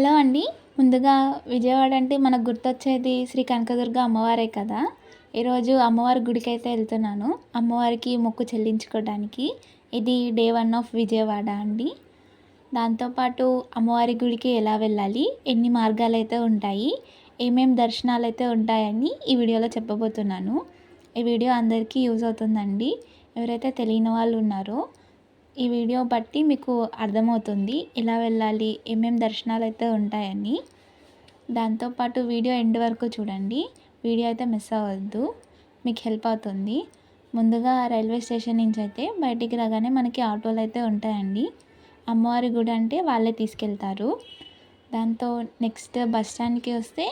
Hello అండి. ముందుగా విజయవాడ అంటే మనకు గుర్తొచ్చేది శ్రీ కనకదుర్గ అమ్మవారే కదా. ఈరోజు అమ్మవారి గుడికి అయితే వెళ్తున్నాను. అమ్మవారికి మొక్కు చెల్లించుకోవడానికి. ఇది డే వన్ ఆఫ్ విజయవాడ అండి. దాంతోపాటు అమ్మవారి గుడికి ఎలా వెళ్ళాలి ఎన్ని మార్గాలు అయితే ఉంటాయి ఏమేమి దర్శనాలు అయితే ఉంటాయని ఈ వీడియోలో చెప్పబోతున్నాను. ఈ వీడియో అందరికీ యూజ్ అవుతుందండి. ఎవరైతే తెలియని వాళ్ళు ఉన్నారో ఈ వీడియో బట్టి మీకు అర్థమవుతుంది ఎలా వెళ్ళాలి ఏమేమి దర్శనాలు అయితే ఉంటాయని దాంతోపాటు వీడియో ఎండ్ వరకు చూడండి. వీడియో అయితే మిస్ అవ్వద్దు. మీకు హెల్ప్ అవుతుంది. ముందుగా రైల్వే స్టేషన్ నుంచి అయితే బయటికి రాగానే మనకి ఆటోలు అయితే ఉంటాయండి. అమ్మవారి గుడి అంటే వాళ్ళే తీసుకెళ్తారు. దాంతో నెక్స్ట్ బస్ స్టాండ్కి వస్తే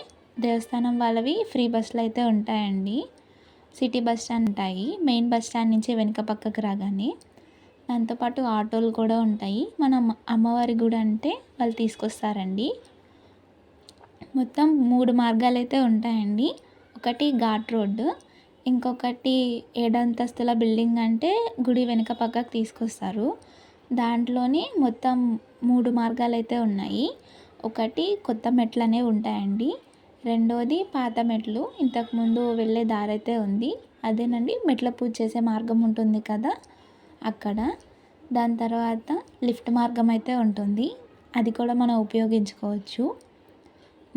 దేవస్థానం వాళ్ళవి ఫ్రీ బస్సులు అయితే ఉంటాయండి. సిటీ బస్ స్టాండ్ ఉంటాయి. మెయిన్ బస్ స్టాండ్ నుంచి వెనుక పక్కకు రాగానే. దాంతోపాటు ఆటోలు కూడా ఉంటాయి. మన అమ్మవారి గుడి అంటే వాళ్ళు తీసుకొస్తారండి. మొత్తం మూడు మార్గాలు అయితే ఉంటాయండి. ఒకటి ఘాట్ రోడ్డు ఇంకొకటి ఏడంతస్తుల బిల్డింగ్ అంటే గుడి వెనుక పక్కకు తీసుకొస్తారు. దాంట్లోనే మొత్తం మూడు మార్గాలు అయితే ఉన్నాయి. ఒకటి కొత్త మెట్లు అనేవి ఉంటాయండి. రెండోది పాత మెట్లు ఇంతకుముందు వెళ్ళే దారి అయితే ఉంది. అదేనండి మెట్ల పూజ చేసే మార్గం ఉంటుంది కదా. అక్కడ. దాని తర్వాత లిఫ్ట్ మార్గం అయితే ఉంటుంది. అది కూడా మనం ఉపయోగించుకోవచ్చు.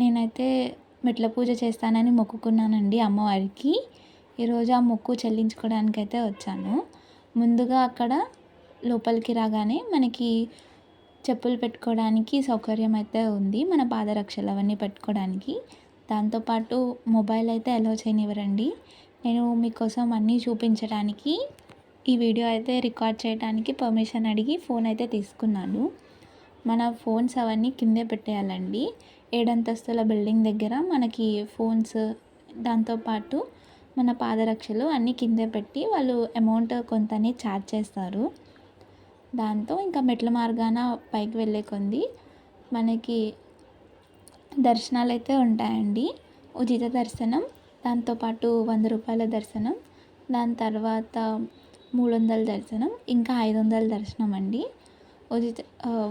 నేనైతే మెట్ల పూజ చేస్తానని మొక్కుకున్నానండి అమ్మవారికి. ఈరోజు ఆ మొక్కు చెల్లించుకోవడానికి అయితే వచ్చాను. ముందుగా అక్కడ లోపలికి రాగానే మనకి చెప్పులు పెట్టుకోవడానికి సౌకర్యం అయితే ఉంది. మన పాదరక్షలు అవన్నీ పెట్టుకోవడానికి. దాంతోపాటు మొబైల్ అయితే అలో చేయనివ్వరండి. నేను మీకోసం అన్నీ చూపించడానికి ఈ వీడియో అయితే రికార్డ్ చేయడానికి పర్మిషన్ అడిగి ఫోన్ అయితే తీసుకున్నాను. మన ఫోన్స్ అవన్నీ కిందే పెట్టేయాలండి. ఏడంతస్తుల బిల్డింగ్ దగ్గర మనకి ఫోన్స్ దాంతోపాటు మన పాదరక్షలు అన్నీ కిందే పెట్టి వాళ్ళు అమౌంట్ కొంతని ఛార్జ్ చేస్తారు. దాంతో ఇంకా మెట్ల మార్గాన పైకి వెళ్ళే కొంది మనకి దర్శనాలు అయితే ఉంటాయండి. ఉచిత దర్శనం దాంతోపాటు వంద రూపాయల దర్శనం దాని తర్వాత మూడు వందల దర్శనం ఇంకా ఐదు వందల దర్శనం అండి ఉచిత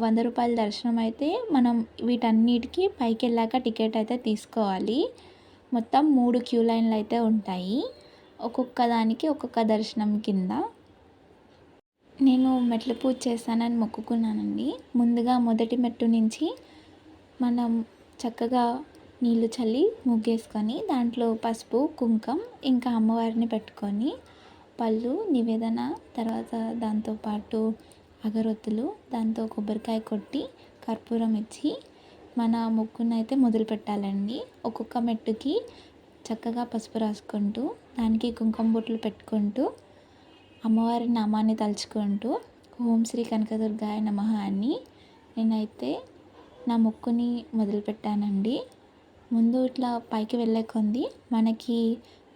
వంద రూపాయల దర్శనం అయితే మనం వీటన్నిటికీ పైకి వెళ్ళాక టికెట్ అయితే తీసుకోవాలి. మొత్తం మూడు క్యూ లైన్లు అయితే ఉంటాయి. ఒక్కొక్క దానికి ఒక్కొక్క దర్శనం కింద. నేను మెట్లు పూజ చేస్తానని మొక్కుకున్నానండి. ముందుగా మొదటి మెట్టు నుంచి మనం చక్కగా నీళ్ళు చల్లి ముగ్గేసుకొని దాంట్లో పసుపు కుంకం ఇంకా అమ్మవారిని పెట్టుకొని పళ్ళు నివేదన తర్వాత దాంతోపాటు అగరొత్తులు దాంతో కొబ్బరికాయ కొట్టి కర్పూరం ఇచ్చి మన మొక్కును అయితే మొదలు పెట్టాలండి. ఒక్కొక్క మెట్టుకి చక్కగా పసుపు రాసుకుంటూ దానికి కుంకుమ బొట్లు పెట్టుకుంటూ అమ్మవారి నామాన్ని తలుచుకుంటూ ఓం శ్రీ కనకదుర్గాయ నమ అని నేనైతే నా మొక్కుని మొదలుపెట్టానండి ముందు ఇట్లా పైకి వెళ్ళే కొంది మనకి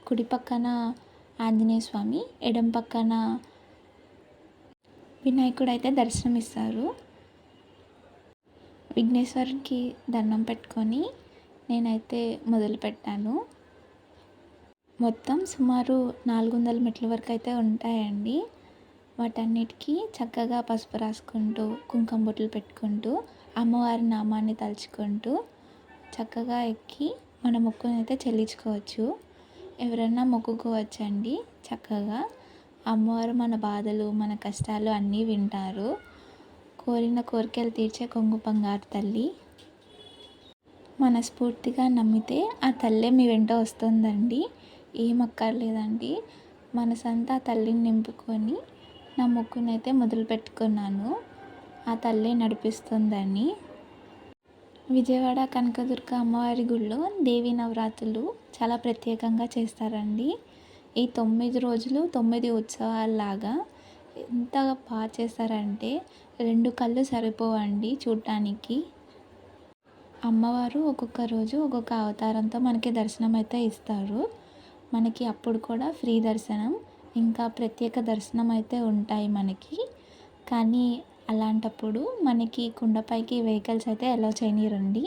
కుడి పక్కన ఆంజనేయ స్వామి ఎడం పక్కన వినాయకుడు అయితే దర్శనం ఇస్తారు విఘ్నేశ్వరునికి దండం పెట్టుకొని నేనైతే మొదలుపెట్టాను మొత్తం సుమారు నాలుగు వందల మెట్ల వరకు అయితే ఉంటాయండి. వాటన్నిటికీ చక్కగా పసుపు రాసుకుంటూ కుంకుమ బొట్లు పెట్టుకుంటూ అమ్మవారి నామాన్ని తలుచుకుంటూ చక్కగా ఎక్కి మన మొక్కునైతే అయితే చెల్లించుకోవచ్చు. ఎవరైనా మొక్కుకోవచ్చండి. చక్కగా అమ్మవారు మన బాధలు మన కష్టాలు అన్నీ వింటారు. కోరిన కోరికలు తీర్చే కొంగు బంగారు తల్లి. మనస్ఫూర్తిగా నమ్మితే ఆ తల్లే మీ వెంట వస్తుందండి. ఏం అక్కర్లేదండి. మనసంతా తల్లిని నింపుకొని నా మొక్కునైతే మొదలు పెట్టుకున్నాను ఆ తల్లే నడిపిస్తుందని విజయవాడ కనకదుర్గ అమ్మవారి గుడిలో దేవి నవరాత్రులు చాలా ప్రత్యేకంగా చేస్తారండి. ఈ తొమ్మిది రోజులు తొమ్మిది ఉత్సవాలలాగా ఎంత బాగా చేస్తారంటే రెండు కళ్ళు సరిపోవండి చూడటానికి అమ్మవారు ఒక్కొక్క రోజు ఒక్కొక్క అవతారంతో మనకి దర్శనం అయితే ఇస్తారు. మనకి అప్పుడు కూడా ఫ్రీ దర్శనం ఇంకా ప్రత్యేక దర్శనం అయితే ఉంటాయి మనకి. కానీ అలాంటప్పుడు మనకి కుండపైకి వెహికల్స్ అయితే అలో చేయనివ్వరండి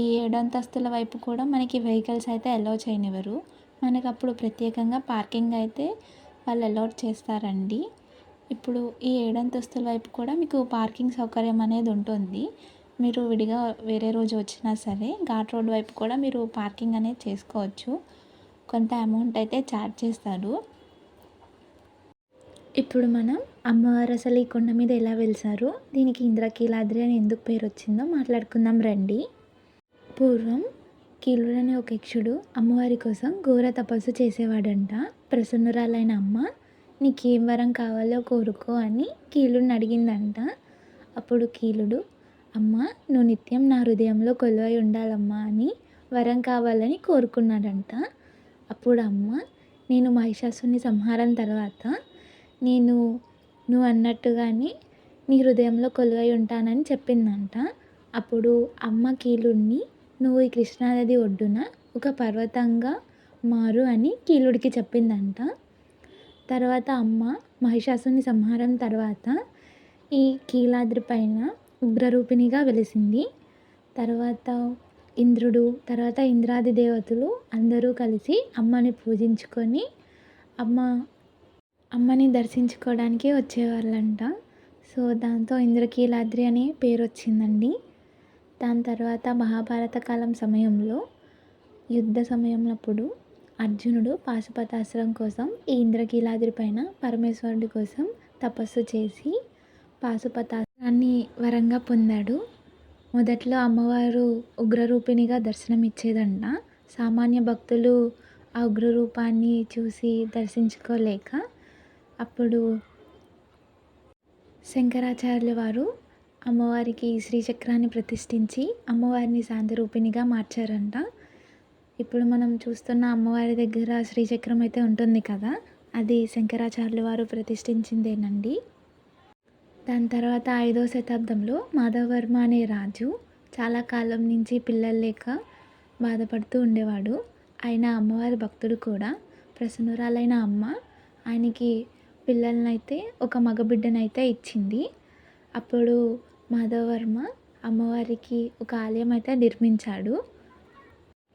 ఈ ఏడంతస్తుల వైపు కూడా మనకి వెహికల్స్ అయితే అలో చేయనివ్వరు. మనకు అప్పుడు ప్రత్యేకంగా పార్కింగ్ అయితే వాళ్ళు అలౌట్ చేస్తారండి. ఇప్పుడు ఈ ఏడంతస్తుల వైపు కూడా మీకు పార్కింగ్ సౌకర్యం అనేది ఉంటుంది. మీరు విడిగా వేరే రోజు వచ్చినా సరే ఘాట్ రోడ్ వైపు కూడా మీరు పార్కింగ్ అనేది చేసుకోవచ్చు. కొంత అమౌంట్ అయితే ఛార్జ్ చేస్తారు. ఇప్పుడు మనం అమ్మవారు అసలు ఈ కొండ మీద ఎలా వెలిసారు? దీనికి ఇంద్రకీలాద్రి అని ఎందుకు పేరు వచ్చిందో మాట్లాడుకుందాం రండి. పూర్వం కీలుడు అనే ఒక యక్షుడు అమ్మవారి కోసం ఘోర తపస్సు చేసేవాడంట. ప్రసన్నురాలైన అమ్మ నీకేం వరం కావాలో కోరుకో అని కీలుడిని అడిగిందంట. అప్పుడు కీలుడు అమ్మ నువ్వు నిత్యం నా హృదయంలో కొలువై ఉండాలమ్మా అని వరం కావాలని కోరుకున్నాడంట. అప్పుడు అమ్మ నేను మహిషాసుని సంహారం తర్వాత నేను నువ్వు అన్నట్టుగానే నీ హృదయంలో కొలువై ఉంటానని చెప్పిందంట. అప్పుడు అమ్మ కీలుడిని నువ్వు ఈ కృష్ణానది ఒడ్డున ఒక పర్వతంగా మారు అని కీలుడికి చెప్పిందంట. తర్వాత అమ్మ మహిషాసుని సంహారం తర్వాత ఈ కీలాద్రి పైన ఉగ్రరూపిణిగా వెలిసింది. తర్వాత ఇంద్రుడు తర్వాత ఇంద్రాది దేవతలు అందరూ కలిసి అమ్మని పూజించుకొని అమ్మ అమ్మని దర్శించుకోవడానికి వచ్చేవాళ్ళంట. సో దాంతో ఇంద్రకీలాద్రి అనే పేరు వచ్చిందండి దాని తర్వాత మహాభారత కాలం సమయంలో యుద్ధ సమయంలో అర్జునుడు పాశుపతాశ్రం కోసం ఈ ఇంద్రకీలాద్రి పైన పరమేశ్వరుడి కోసం తపస్సు చేసి పాశుపతాశ్రాన్ని వరంగా పొందాడు. మొదట్లో అమ్మవారు ఉగ్రరూపిణిగా దర్శనమిచ్చేదంట. సామాన్య భక్తులు ఆ ఉగ్రరూపాన్ని చూసి దర్శించుకోలేక అప్పుడు శంకరాచార్యుల వారు అమ్మవారికి శ్రీచక్రాన్ని ప్రతిష్ఠించి అమ్మవారిని శాంతరూపిణిగా మార్చారంట. ఇప్పుడు మనం చూస్తున్న అమ్మవారి దగ్గర శ్రీచక్రం అయితే ఉంటుంది కదా అది శంకరాచార్యుల వారు ప్రతిష్ఠించిందేనండి. దాని తర్వాత ఐదో శతాబ్దంలో మాధవవర్మ అనే రాజు చాలా కాలం నుంచి పిల్లలు లేక బాధపడుతూ ఉండేవాడు. ఆయన అమ్మవారి భక్తుడు కూడా ప్రసన్నురాలైన అమ్మ ఆయనకి పిల్లలనైతే ఒక మగబిడ్డనైతే ఇచ్చింది. అప్పుడు మాధవవర్మ అమ్మవారికి ఒక ఆలయం అయితే నిర్మించాడు.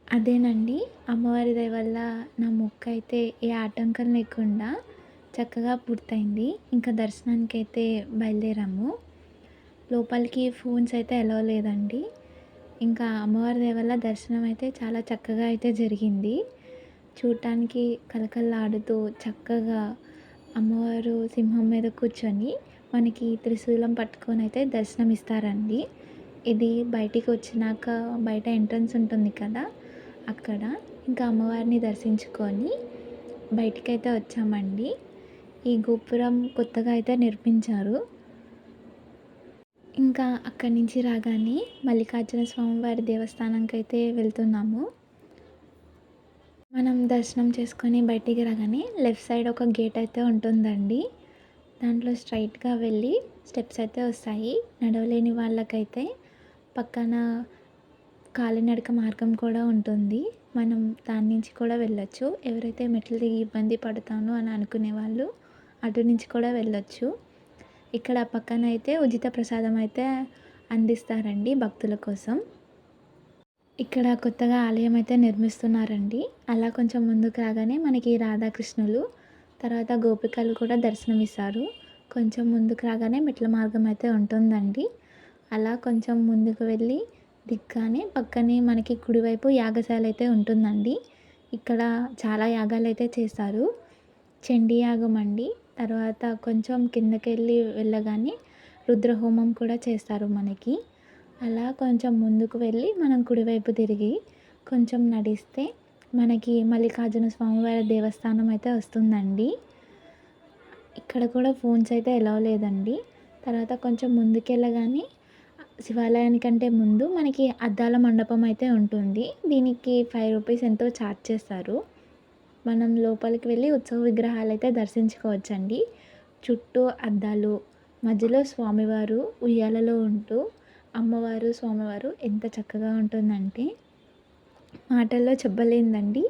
అదేనండి అమ్మవారి దయ వల్ల నా మొక్క అయితే ఏ ఆటంకం లేకుండా చక్కగా పూర్తయింది. ఇంకా దర్శనానికి అయితే బయలుదేరాము. లోపలికి ఫోన్స్ అయితే ఎలా లేదండి. ఇంకా అమ్మవారి దయ వల్ల దర్శనం అయితే చాలా చక్కగా అయితే జరిగింది. చూడటానికి కలకల్లాడుతూ చక్కగా అమ్మవారు సింహం మీద కూర్చొని మనకి త్రిశూలం పట్టుకొని అయితే దర్శనం ఇస్తారండి. ఇది బయటికి వచ్చినాక బయట ఎంట్రన్స్ ఉంటుంది కదా అక్కడ ఇంకా అమ్మవారిని దర్శించుకొని బయటికైతే వచ్చామండి. ఈ గోపురం కొత్తగా అయితే నిర్మించారు. ఇంకా అక్కడి నుంచి రాగానే మల్లికార్జున స్వామివారి దేవస్థానంకి అయితే వెళ్తున్నాము. మనం దర్శనం చేసుకొని బయటికి రాగానే లెఫ్ట్ సైడ్ ఒక గేట్ అయితే ఉంటుందండి. దాంట్లో స్ట్రైట్గా వెళ్ళి స్టెప్స్ అయితే వస్తాయి. నడవలేని వాళ్ళకైతే పక్కన కాలినడక మార్గం కూడా ఉంటుంది. మనం దాని నుంచి కూడా వెళ్ళొచ్చు. ఎవరైతే మెట్లు దిగి ఇబ్బంది పడతాను అని అనుకునే వాళ్ళు అటు నుంచి కూడా వెళ్ళొచ్చు. ఇక్కడ పక్కన అయితే ఉచిత ప్రసాదం అయితే అందిస్తారండి భక్తుల కోసం. ఇక్కడ కొత్తగా ఆలయం అయితే నిర్మిస్తున్నారండి. అలా కొంచెం ముందుకు రాగానే మనకి రాధాకృష్ణులు తర్వాత గోపికలు కూడా దర్శనమిస్తారు. కొంచెం ముందుకు రాగానే మెట్ల మార్గం అయితే ఉంటుందండి. అలా కొంచెం ముందుకు వెళ్ళి దిగ్గానే పక్కనే మనకి కుడివైపు యాగశాల అయితే ఉంటుందండి. ఇక్కడ చాలా యాగాలు అయితే చేస్తారు. చండీ యాగం అండి. తర్వాత కొంచెం కిందకి వెళ్ళి వెళ్ళగానే రుద్రహోమం కూడా చేస్తారు మనకి. అలా కొంచెం ముందుకు వెళ్ళి మనం కుడివైపు తిరిగి కొంచెం నడిస్తే మనకి మల్లికార్జున స్వామివారి దేవస్థానం అయితే వస్తుందండి. ఇక్కడ కూడా ఫోన్స్ అయితే ఎలా లేదండి. తర్వాత కొంచెం ముందుకెళ్ళగానే శివాలయానికంటే ముందు మనకి అద్దాల మండపం అయితే ఉంటుంది. దీనికి ఫైవ్ రూపీస్ ఎంతో ఛార్జ్ చేస్తారు. మనం లోపలికి వెళ్ళి ఉత్సవ విగ్రహాలు అయితే దర్శించుకోవచ్చండి. చుట్టూ అద్దాలు మధ్యలో స్వామివారు ఉయ్యాలలో ఉంటూ అమ్మవారు స్వామివారు ఎంత చక్కగా ఉంటుందంటే మాటల్లో చెప్పలేందండి.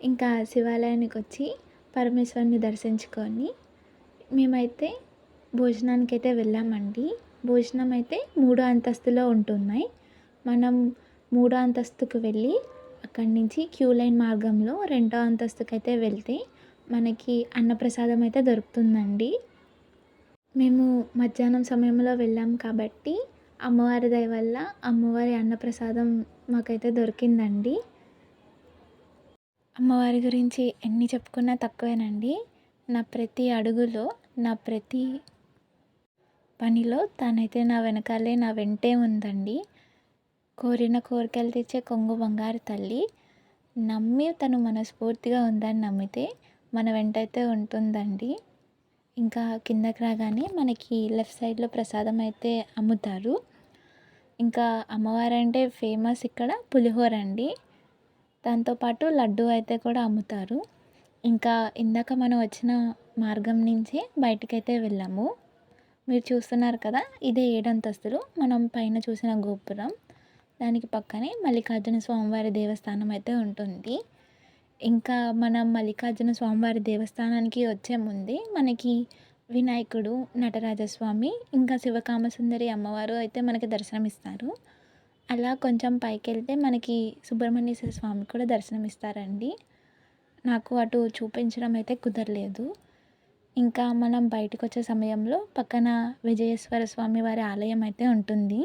ఇంకా శివాలయానికి వచ్చి పరమేశ్వరుని దర్శించుకొని మేమైతే భోజనానికి అయితే వెళ్ళామండి. భోజనం అయితే మూడో అంతస్తులో ఉంటున్నాయి. మనం మూడో అంతస్తుకు వెళ్ళి అక్కడి నుంచి క్యూ లైన్ మార్గంలో రెండో అంతస్తుకు అయితే వెళ్తే మనకి అన్నప్రసాదం అయితే దొరుకుతుందండి. మేము మధ్యాహ్నం సమయంలో వెళ్ళాం కాబట్టి అమ్మవారి దయ వల్ల అమ్మవారి అన్నప్రసాదం మాకైతే దొరికిందండి. అమ్మవారి గురించి ఎన్ని చెప్పుకున్నా తక్కువేనండి. నా ప్రతి అడుగులో నా ప్రతి పనిలో తనైతే నా వెనకాలే నా వెంటే ఉందండి. కోరిన కోరికలు తెచ్చే కొంగు బంగారు తల్లి నమ్మి తను మనస్ఫూర్తిగా ఉందని నమ్మితే మన వెంటైతే ఉంటుందండి. ఇంకా కిందకి రాగానే మనకి లెఫ్ట్ సైడ్లో ప్రసాదం అయితే అమ్ముతారు. ఇంకా అమ్మవారు అంటే ఫేమస్ ఇక్కడ పులిహోర అండి. దాంతోపాటు లడ్డు అయితే కూడా అమ్ముతారు. ఇంకా ఇందాక మనం వచ్చిన మార్గం నుంచి బయటకైతే వెళ్ళాము. మీరు చూస్తున్నారు కదా ఇదే ఏడంతస్తులు. మనం పైన చూసిన గోపురం. దానికి పక్కనే మల్లికార్జున స్వామివారి దేవస్థానం అయితే ఉంటుంది. ఇంకా మనం మల్లికార్జున స్వామివారి దేవస్థానానికి వచ్చే ముందే మనకి వినాయకుడు నటరాజస్వామి ఇంకా శివకామసుందరి అమ్మవారు అయితే మనకి దర్శనమిస్తారు. అలా కొంచెం పైకి వెళ్తే మనకి సుబ్రహ్మణ్యేశ్వర స్వామి కూడా దర్శనమిస్తారండి. నాకు అటు చూపించడం అయితే కుదరలేదు. ఇంకా మనం బయటకు వచ్చే సమయంలో పక్కన విజయేశ్వర స్వామి వారి ఆలయం అయితే ఉంటుంది.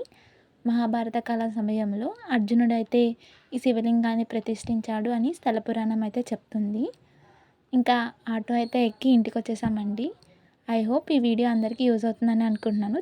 మహాభారత కాల సమయంలో అర్జునుడైతే ఈ శివలింగాన్ని ప్రతిష్ఠించాడు అని స్థల పురాణం అయితే చెప్తుంది. ఇంకా ఆటో అయితే ఎక్కి ఇంటికి వచ్చేసామండి ఐ హోప్ ఈ వీడియో అందరికీ యూజ్ అవుతుందని అనుకుంటున్నాను.